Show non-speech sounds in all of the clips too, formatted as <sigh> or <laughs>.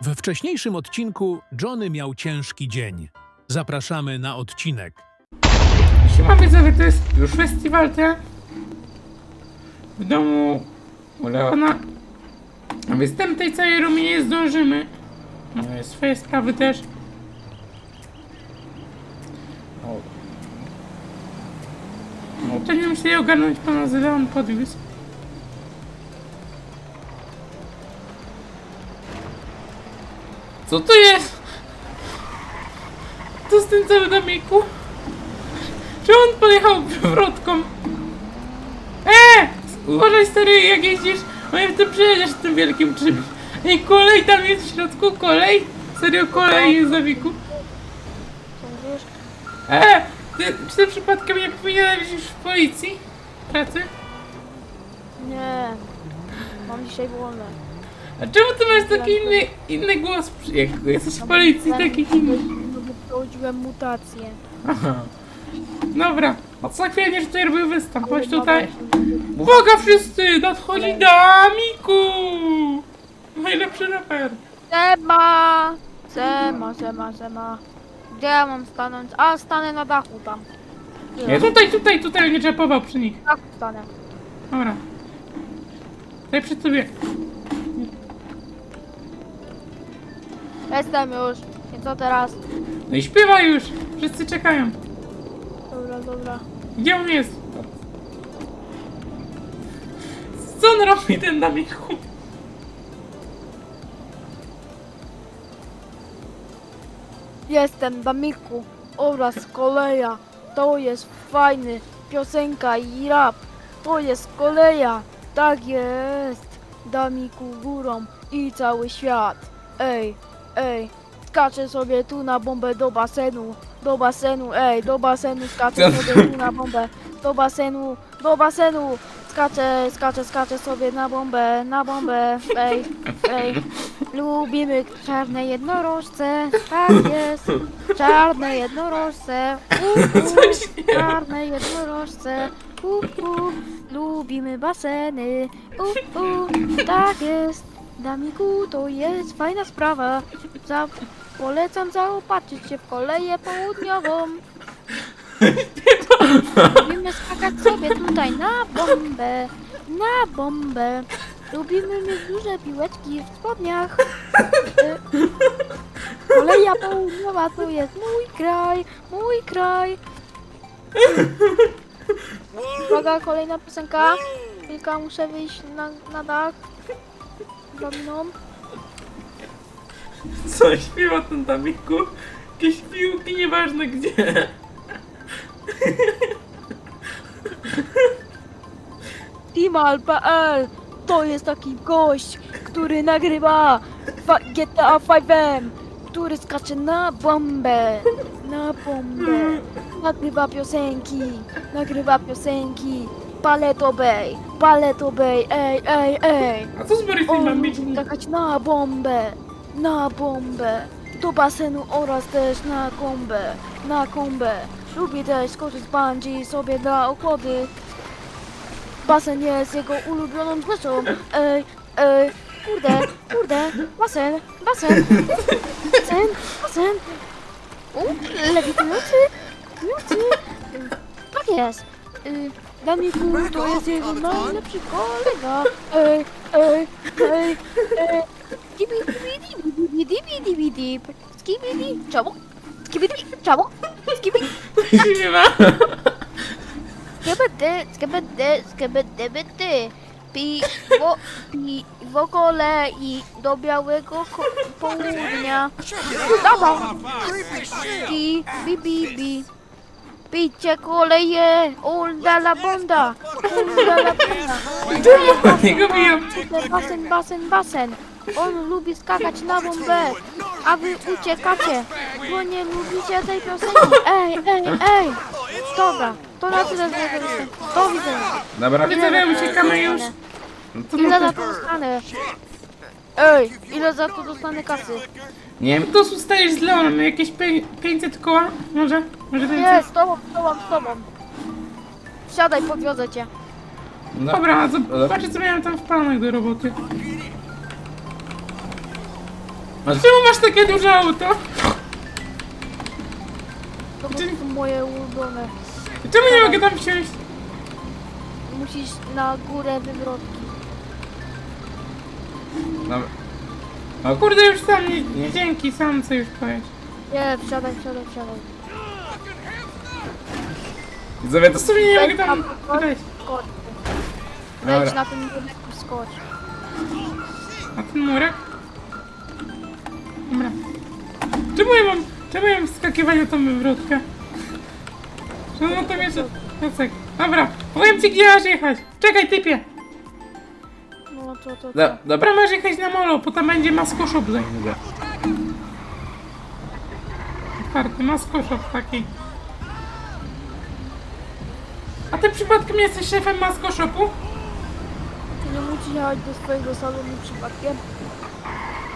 We wcześniejszym odcinku Johnny miał ciężki dzień. Zapraszamy na odcinek. Siema widzowie, to jest już festiwal ten. W domu u Leona. A Występ tej całej rumie nie zdążymy. Mamy swoje sprawy też. No to nie musieli ogarnąć pana z Leon podwiózł. Co to jest? To z tym całym domiku? Czy on pojechał przewrotką? Eee! Uważaj stary, jak jeździsz, bo jak ty przejedziesz tym wielkim czymś. Ej, kolej tam jest w środku, kolej? Serio, kolej jest za wiku. Sądzisz? Eee! Ty, czy ty przypadkiem nie powinieneś być już w policji? Pracy? Nie. Mam dzisiaj wolne. A czemu ty masz taki inny, inny głos, jak jesteś w policji, taki inny? Przechodziłem mutację. Aha. Dobra, a co chwilę nie tutaj robił występ, chodź tutaj. Uwaga wszyscy, nadchodzi Damiku! Najlepszy raper. Sema! Sema, sema, sema. Gdzie ja mam stanąć? A, stanę na dachu tam. Nie, tutaj, tutaj, tutaj, nie czepował przy nich. Na dachu stanę. Dobra. Tutaj przy tobie. Jestem już. I co teraz? No i śpiewaj już! Wszyscy czekają. Dobra, dobra. Gdzie on jest? Co on robi ten Damiku? Jestem Damiku oraz Koleja. To jest fajny piosenka i rap. To jest Koleja. Tak jest. Damiku górą i cały świat. Ej, ej. Skaczę sobie tu na bombę do basenu. Do basenu, ej, do basenu skaczę sobie tu na bombę. Do basenu, do basenu. Skaczę, skaczę, skaczę sobie na bombę, na bombę. Ej, ej. Lubimy czarne jednorożce, tak jest. Czarne jednorożce, u, u, <laughs> czarne jednorożce, u, u. Lubimy baseny, u, u, tak jest. Damiku, to jest fajna sprawa. Za, polecam zaopatrzyć się w koleję południową. Lubimy skakać sobie tutaj na bombę, na bombę. Lubimy mieć duże piłeczki w spodniach. Koleja południowa to jest mój kraj, mój kraj. Uwaga, kolejna piosenka. Chwilka, muszę wyjść na, na dach. Dominą. Co śpiewa ten Damiku? Jakieś piłki, nieważne gdzie. Timal.pl to jest taki gość, który nagrywa fa- GTA 5M, który skacze na bombę, na bombę, nagrywa piosenki, nagrywa piosenki, Paleto Bay, Paleto Bay, ej, ej, ej, A co z on mam lubi skakać na bombę, na bombę, do basenu oraz też na kombę, na kombę, lubi też skoczyć z bungee sobie dla okłady, Basen jest jego ulubioną rzeczą. Ej, ej, kurde, kurde, basen, basen, basen, basen. U, lewitujący, lewitujący. Tak jest. Y, Damiku to jest jego najlepszy kolega. Ej, ej, ej, ej. Dibi, dibi, dibi, dibi, dibi, dib. Skibidi, czemu? Skibidi, czemu? Skibidi. Śpiewa. Skibidi, skibidi, skibidi, bidi. Piwo, piwo kolei do białego ko- południa. Dawaj! I bi, bi, bi. Pijcie koleje, ulda la bonda, ulda la bonda. Czemu niego biją? Kurde, Basen, basen, basen. On lubi skakać na bombę, a wy uciekacie, bo nie lubicie tej piosenki. Ej, ej, ej. Dobra, to na tyle z mojego występu. Do widzenia. Dobra, widzowie, uciekamy już. No Ile za może... to dostanę? Ej, ile za to dostanę kasy? Nie wiem, to zostajesz z Leonem, jakieś pie- 500 koła? Może? Może więcej? Nie, z tobą, z tobą, z tobą. Wsiadaj, podwiozę cię. Dobra, zobaczę co miałem tam w planach do roboty. A czemu masz takie duże auto? To prostu moje ulubione. Czemu nie mogę tam wsiąść? Musisz na górę wywrotki. Dobra. O kurde, już sam nie, nie dzięki, sam co już powiesz. Nie, wsiadaj, wsiadaj, wsiadaj. Widzowie, to sobie nie mogę tam wejść. skocz. Wejdź Dobra. na ten budynek i skocz. Na ten murek? Dobra. Czemu ja mam, czemu ja mam wskakiwać na tą wywrotkę? Czemu to jeszcze... Jacek. Dobra, powiem ci gdzie masz jechać. Czekaj, typie. To, to. Do, dobra, masz jechać na molo, bo tam będzie Masko Shop za niedługo. Otwarty Masko Shop taki. A ty przypadkiem jesteś szefem Masko Shopu? Ty nie musisz jechać do swojego salonu przypadkiem.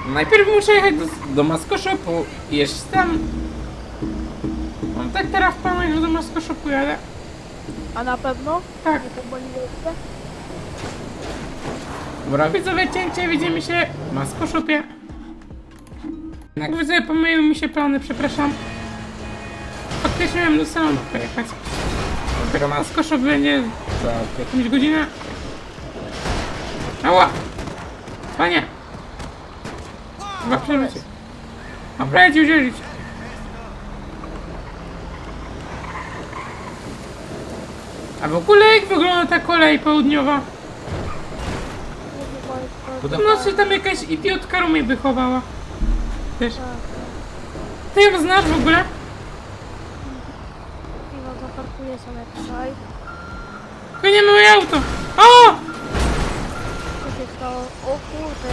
Najpierw muszę jechać do, do Masko Shopu i jeszcze tam... Mam tak teraz w planach, że do Masko Shopu jadę. A na pewno? Tak. Nie? Dobra, widzowie, cięcie, widzimy się w Masko Shopie. Jak widzę, pomyliły mi się plany, przepraszam. Faktycznie miałem do salonu pojechać. Dopiero Masko Shop będzie za jakąś godzinę. Ała! Panie! Chyba. Dobra, ja ci udzielić. A w ogóle jak wygląda ta kolej południowa? W nocy tam jakaś idiotka mnie wychowała. Też. Ty ją znasz w ogóle? Chwila, zaparkuję sobie tutaj. Tylko nie moje auto. O! Co się stało? O kurde,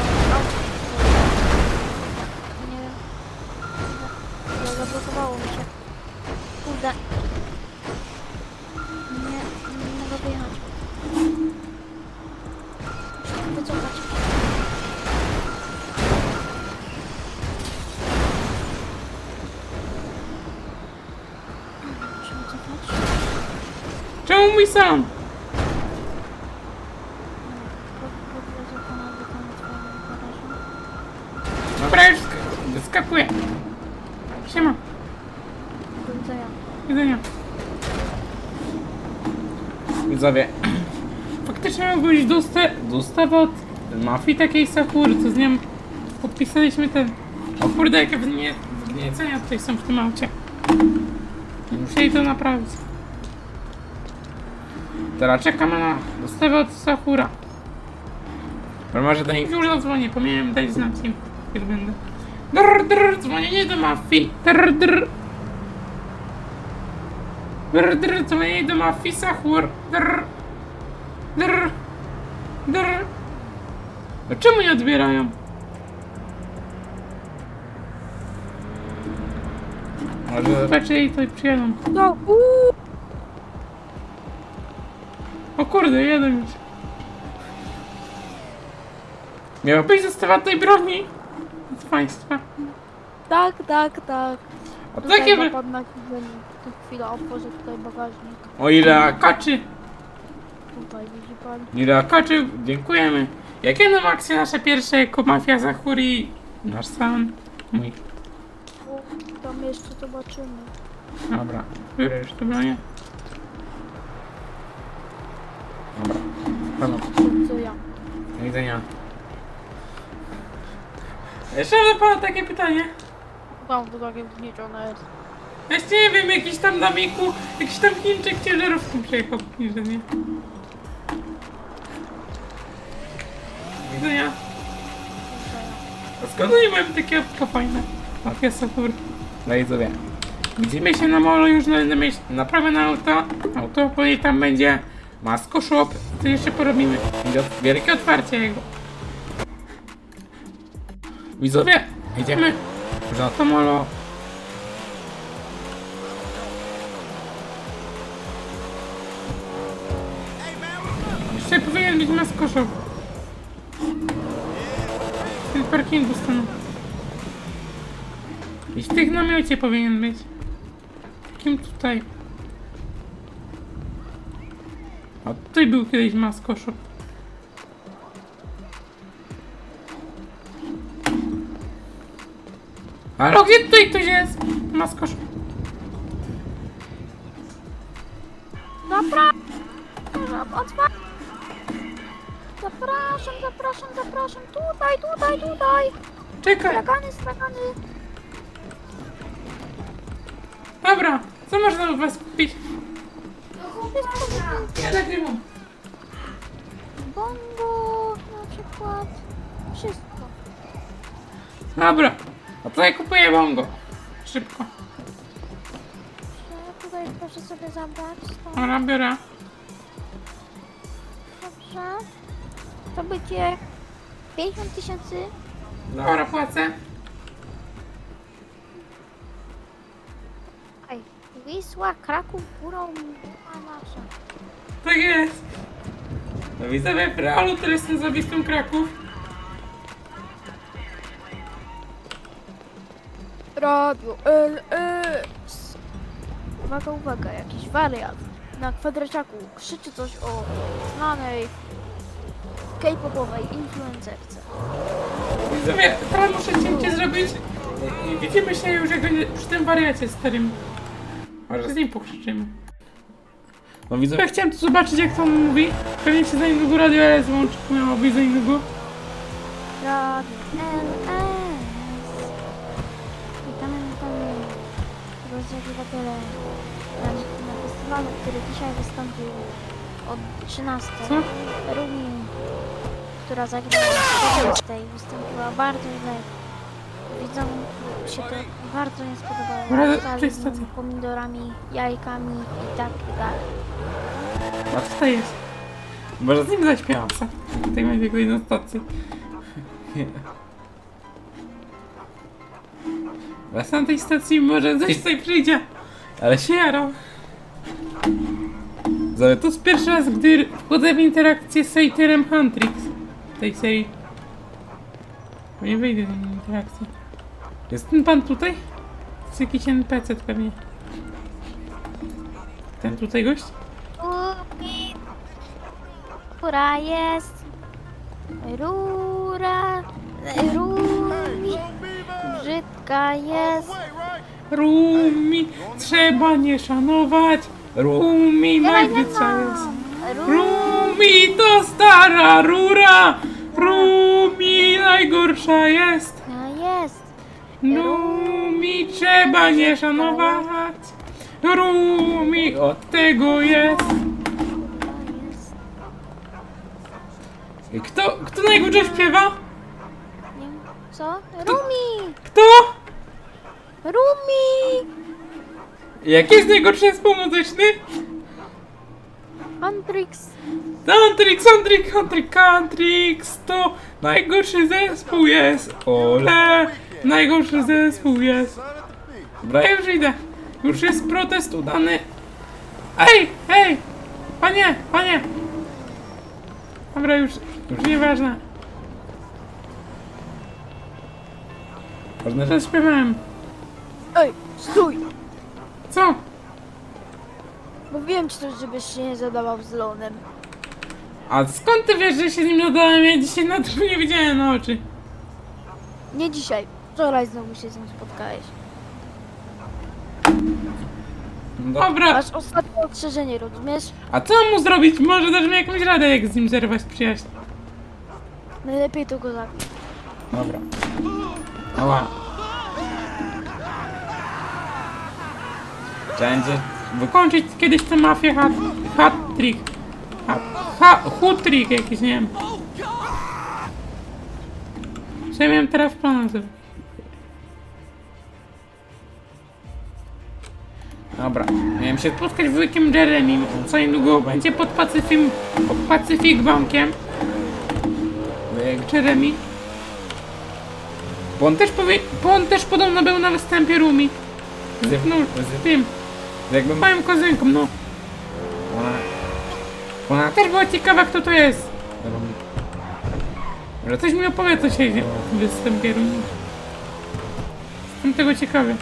mój bagażu. Dobra, już sk- wyskakuję. Siema, Do widzenia. do widzenia. Widzowie. Faktycznie mógłbyś dostać dostawę od mafii takiej Sakury, co z nią podpisaliśmy ten... O kurde, jakie wznie- wzniecenia tutaj są w tym aucie. Jej to naprawić. Teraz czekamy na dostawę od Sakura. Ale może do nich już zadzwonię, powinienem dać znać im, kiedy będę. Drr, drr, dzwonienie do mafii. Drr, drr. Drr, drr, dzwonienie do mafii, Sahur. Drr. Drr. Drr. No czemu nie odbierają? Może zobaczę i tutaj przyjadą. No, uuu! O kurde, jeden już. Miałabyś zostawać tej broni od państwa. Tak, tak, tak. A Tutaj takie... ma pan na chwilę otworzę tutaj bagażnik. O ile akaczy, Tutaj widzi pan. ile akaczy, dziękujemy. Jakie nam akcje nasze pierwsze jako mafia Zachuri? Nasz sam. Mój. O, tam jeszcze zobaczymy. Dobra, biorę już to bronię. Pana, Co ja. do widzenia. Jeszcze mam do pana takie pytanie. Tam to takie wgniecione jest. Jeszcze nie wiem, jakiś tam na miku, jakiś tam Chińczyk ciężarówką przejechał niżej, nie? Do widzenia. A skąd oni mają takie opka fajne? Mafia Sahur. No i sobie. Widzimy się na molu już na, na miejscu. Naprawę na auto. Auto, później tam będzie Masko Shop. Co jeszcze porobimy? Wielkie otwarcie jego. Widzowie, idziemy za to molo. Jeszcze powinien być Masko Shop. W tym parkingu stanął. I w tych namiocie powinien być. Takim tutaj. A tutaj był kiedyś Masko Shop. Halo, gdzie tutaj ktoś jest? Maskosz. Zapraszam, otwar... Zapraszam, zapraszam, zapraszam. Tutaj, tutaj, tutaj. Czekaj. Stragany, stragany. Dobra, co można u was kupić? Ja nagrywam. Bongo na przykład. Wszystko. Dobra, a to ja kupuję bongo. Szybko. Dobrze, tutaj proszę sobie zabrać. Stąd. Dobra, biorę. Dobrze. To będzie 50 tysięcy. Dobra, płacę. Wisła, Kraków, górą, a nasza. Tak jest. No widzowie, w realu to jestem zabistą Kraków. Radio LS. Uwaga, uwaga, jakiś wariat na kwadraciaku krzyczy coś o znanej k-popowej influencerce. Widzowie, teraz muszę cięcie zrobić. I widzimy się już jak będzie przy tym wariacie starym. Może z nim pokrzyczymy. No widzowie, ja chciałem tu zobaczyć jak to on mówi. Pewnie się za niedługo radio LS włączy. Miało być za niedługo. Radio LS. Witamy, witamy. Rozjawiwatele na, na festiwalu, który dzisiaj wystąpił od 13. Co? Rumi, która zagrała o 14, wystąpiła bardzo źle. Widzom się to bardzo nie spodobało. Stacja. nim pomidorami, jajkami i tak i dalej. A co to jest? Może z nim zaśpiewam se. Tutaj mam tylko jedną stację. Raz na tej stacji może coś tutaj przyjdzie. Ale się jaram. Zobacz, to jest pierwszy raz, gdy wchodzę w interakcję z Saterem Huntrix w tej serii. Bo nie wyjdę z interakcji. Jest ten pan tutaj? To jest jakiś NPC pewnie. Ten tutaj gość? Rumi, która jest rura, rumi, brzydka jest. Rumi trzeba nie szanować. Rumi najbrzydsza jest. Rumi to stara rura. Rumi najgorsza jest. Rumi trzeba nie szanować. Rumi od tego jest. Kto, kto najgorsze śpiewa? Co? Rumi! Kto? Rumi! Jaki jest najgorszy zespół muzyczny? Antrix. Antrix, Antrix, Antrix, Antrix to najgorszy zespół jest. Ole, najgorszy zespół jest. Dobra, ja już idę. Już jest protest udany. Ej, ej, panie, panie. Dobra, już, już nieważne. Ważne, że śpiewałem. Ej, stój! Co? Mówiłem ci coś, żebyś się nie zadawał z Lonem. A skąd ty wiesz, że się z nim nadałem? Ja dzisiaj na to nie widziałem na oczy. Nie dzisiaj. Wczoraj znowu się z nim spotkałeś. Dobra, Masz ostatnie ostrzeżenie, rozumiesz? a co mu zrobić? Może dasz mi jakąś radę, jak z nim zerwać przyjaźń. Najlepiej to go zabić. Dobra. Ała. Będzie wykończyć kiedyś tę mafię hat, hat trick. Ha, jakiś, nie wiem. Co ja miałem teraz w planach zrobić? Dobra, miałem się spotkać z wujkiem Jeremy, co niedługo będzie pod Pacyfim, pod Pacyfik Bankiem. Wujek Jeremy. Bo on też powie, bo on też podobno był na występie Rumi. Z, no, z tym. Z jakby małym kozynką, no. Ona, ona też była ciekawa kto to jest. Że coś mi opowie co się dzieje w występie Rumi. Jestem tego ciekawy.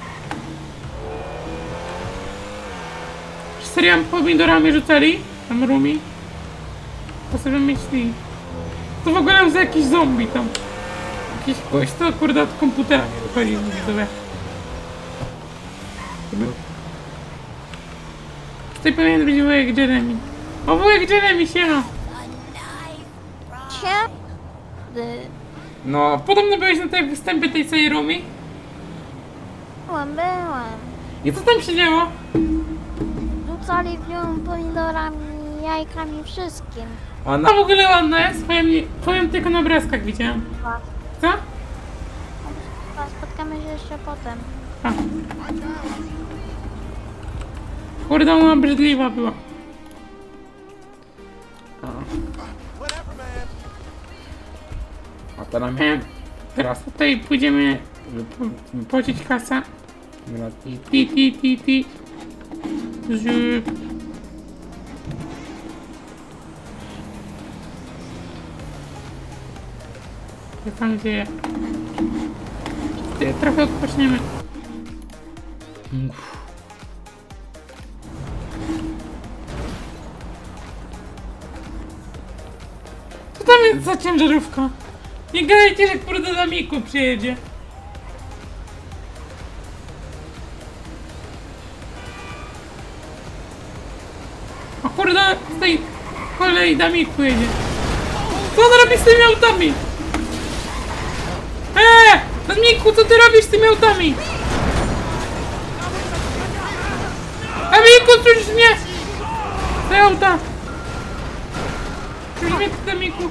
Serio pomidorami rzucali? Tam Rumi? To sobie myśli. To w ogóle za jakiś zombie tam. Jakiś gość, to kurde od komputera nie wychodzi widzowie. Tutaj powinien być wujek Jeremy. O, wujek Jeremy, siema. Cie? No, podobno byłeś na tej występie tej całej Rumi. Byłem, byłem. I co tam się działo? Rzucali w nią pomidorami, jajkami, wszystkim. Ona w ogóle ładna jest. Powiem, powiem tylko na obrazkach widziałem. Was. Co? A spotkamy się jeszcze potem. A. Kurde, ona obrzydliwa była. A. A teraz miałem... Teraz tutaj pójdziemy po- płacić kasę. Dobra, Ti, ti, ti, ti, ti. Z... Co tam dzieje? Ty, Trochę odpoczniemy. Co tam jest za ciężarówka? Nie gadajcie, że kurde na Miku przyjedzie. Tej kolei na Miku jedzie. Co on robi z tymi autami? Eee! Miku, co ty robisz z tymi autami? Amiku, cóż mnie! Te auta! Cóż mnie ty, Amiku?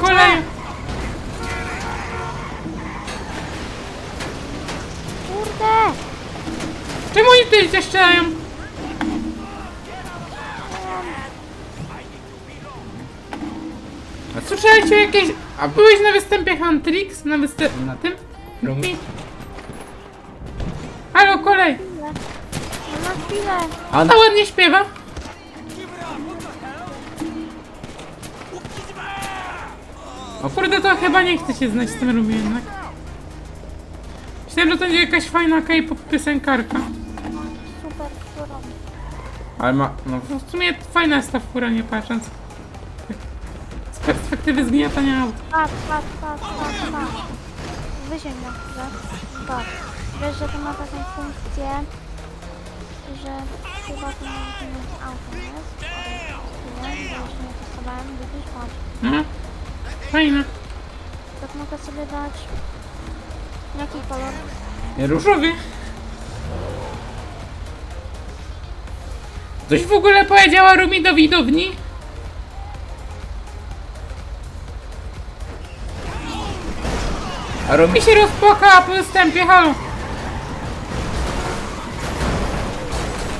Koleje! Kurde! Czemu oni tutaj cię strzelają? A słyszałeś o jakieś... A byłeś na występie Huntrix? Na występie... Na tym? I... Halo, kolej! No na chwilę. A ona ładnie śpiewa. O kurde, to chyba nie chce się znać z tym robię jednak. Myślałem, że to będzie jakaś fajna K-pop piosenkarka. Super, którą? Ale ma, no w sumie fajna jest ta fura, nie patrząc. Perspektywy zgniatania aut. Patrz, patrz, patrz, patrz, patrz. Wysiądź na chwilę. Patrz. Wiesz, że to ma taką funkcję, że chyba to może mieć auto, jest? Chwilę, bo jeszcze nie testowałem. Widzisz, patrz. No, fajna. Tak mogę sobie dać... Jaki kolor? Różowy. Coś w ogóle powiedziała Rumi do widowni? Rumi się rozpłakała po występie, halo.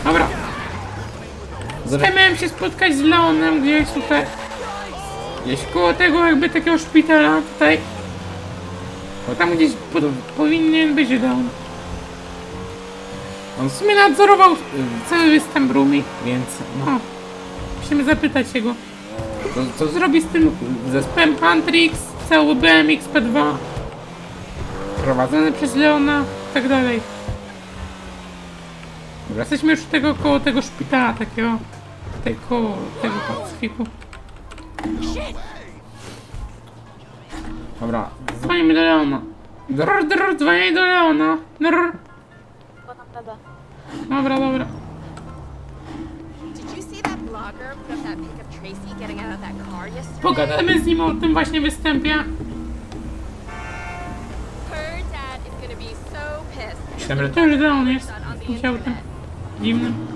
Dobra. Ja miałem się spotkać z Leonem gdzieś tutaj. Gdzieś koło tego jakby takiego szpitala tutaj. Bo tam gdzieś po, powinien być Leon. On w sumie nadzorował y, cały występ Rumi, więc no. Musimy zapytać jego. Co, co zrobi z tym zespołem Huntrix, cały BMX P2 prowadzony przez Leona i tak dalej. Dobra, jesteśmy już tego koło tego szpitala takiego. Tutaj koło tego Pacyfiku. Dobra, dzwonimy do Leona. Drr, drr, dzwonię do Leona. Drr. Bo naprawdę. Dobra, dobra. Pogadamy z nim o tym właśnie występie. Pissed. Myślałem, że to już Leon jest. Musiał tym dziwnym.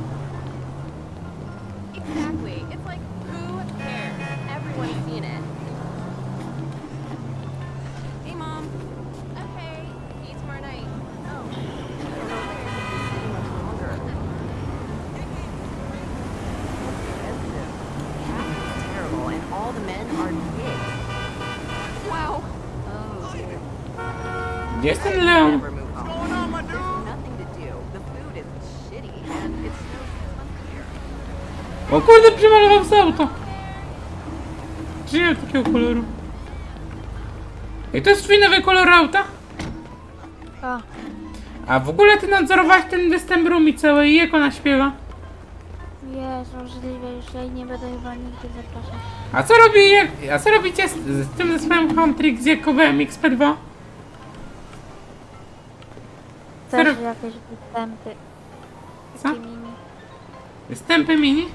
Exactly. O kurde, przemalował sobie auto. Ma takiego koloru? I to jest twój nowy kolor auta? A, A w ogóle ty nadzorowałeś ten występ Rumi cały i jak ona śpiewa? jest możliwe, już jej nie będę chyba nigdy zapraszać. A co robi, jak, a co robicie z, z tym zespołem Huntrix jako BMX P2? Stary- też jakieś występy. Co? Takie mini. Występy mini?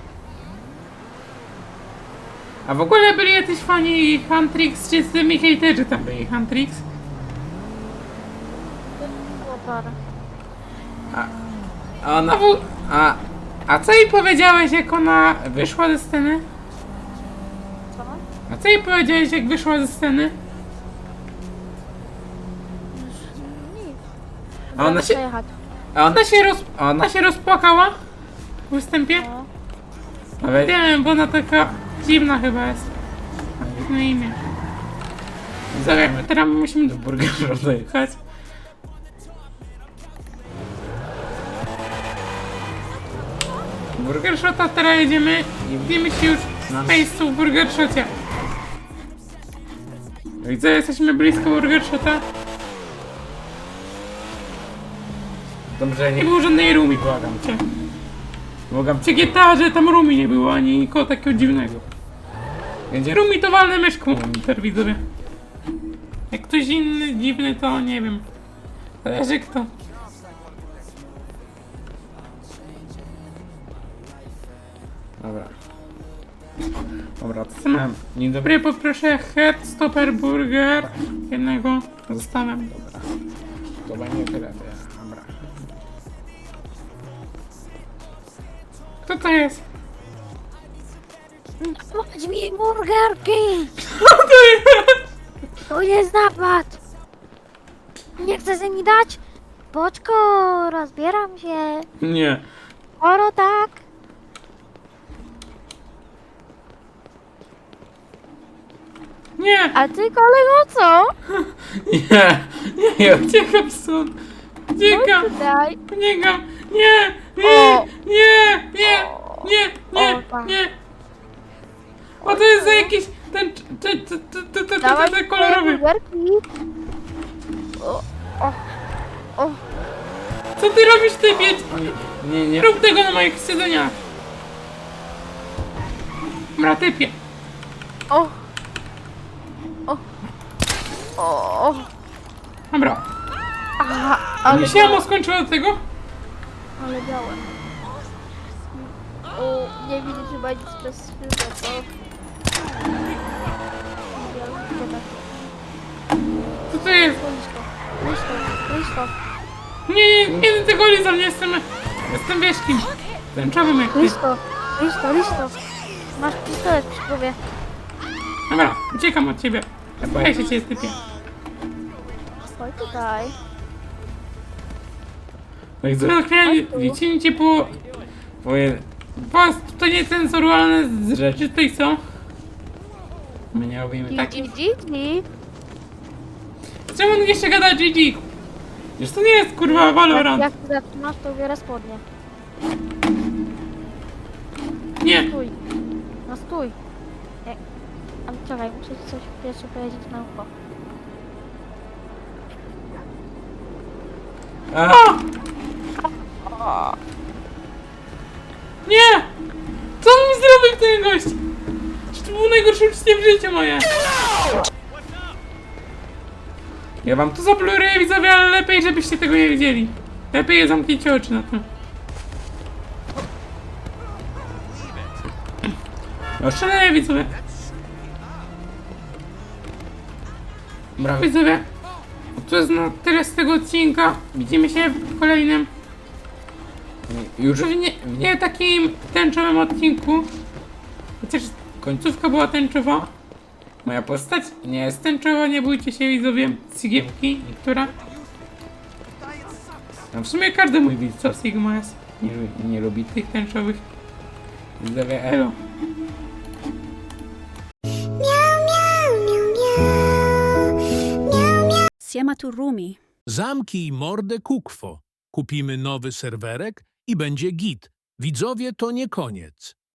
A w ogóle byli jacyś fani Huntrix, czy z tymi hejterzy tam byli Huntrix? Było parę. A ona... A, a co jej powiedziałeś, jak ona wyszła ze sceny? Co? A co jej powiedziałeś, jak wyszła ze sceny? Nic. A ona się, Przejechać. a ona się, roz, a ona się rozpłakała? W występie? No. Wiem, bo ona taka dziwna chyba jest. Ma dziwne imię. Zaraz, teraz musimy do burgera dojechać. Burger Shota teraz jedziemy i widzimy się już na miejscu w Burger Shocie. Widzę, jesteśmy blisko Burger Shota. Dobrze, nie było żadnej rumi, błagam cię. Błagam cię GTA, że tam rumi nie było, ani nikogo takiego dziwnego. Będzie rumi to walne myszką, inter widzowie. Jak ktoś inny dziwny, to nie wiem. Zależy kto. Dobra. Dobra, co mam? Dzień dobry, poproszę head stopper burger. Jednego zostawiam. Dobra. To będzie tyle. Dobra. Kto to jest? Chodź mi burgerki! To jest napad! Nie chcesz mi dać? Boczko, rozbieram się. Nie. Oro tak. Nie! A ty kolego co? Nie! Nie, ja uciekam stąd! Uciekam! Chodź tutaj. Uciekam! Nie! Nie! O. Nie! Nie! Nie! Nie! O, tak. Nie! O to jest za jakiś... ten... ten... ten... ten... ten... ten... Dawaj ten kolorowy! burgerki. O, o, o. Co ty robisz ty, bieć? Nie, nie rób tego na moich siedzeniach! Dobra, typie! O. O. O. Dobra. Aha, ale, Nie się amo skończyło od tego? ale białe. O, nie widzę chyba nic przez chwilę, to... Co to jest? Listo, listo, listo, Nie, nie, nie tego liza, nie jestem... Jestem wieszkim. Tęczowym jak ty. listo, listo, listo. Masz pistolet przy głowie. Dobra, uciekam od ciebie. Boję się cię, typie. Chodź tutaj. No i za chwilę wiecie cię po... Po... Po... To nie cenzuralne z rzeczy tutaj są. My nie robimy takich... gi, gi, gi. Czemu on jeszcze gada GG? Już to nie jest kurwa Valorant. jak ty zatrzymasz, to biorę spodnie. Nie. Stój. No stój. Nie. Ale czekaj, muszę ci coś pierwsze powiedzieć na ucho. A! Nie! Co on mi zrobił ten gość? To był najgorszy uczciwie w życiu moje? Ja wam to zabluruję widzowie, ale lepiej żebyście tego nie widzieli. Lepiej je zamknijcie oczy na to. No szaleję widzowie. Dobra widzowie. To jest na tyle z tego odcinka. Widzimy się w kolejnym. Już w nie, w nie takim tęczowym odcinku. Chociaż końcówka była tęczowa. Moja postać nie jest tęczowa, nie bójcie się widzowie. Cygiełki, niektóra. No w sumie każdy mój widz co Sigma jest. Nie, nie lubi tych tęczowych. Widzowie elo. Siema tu Rumi. Zamknij mordę kukwo. Kupimy nowy serwerek i będzie git. Widzowie, to nie koniec.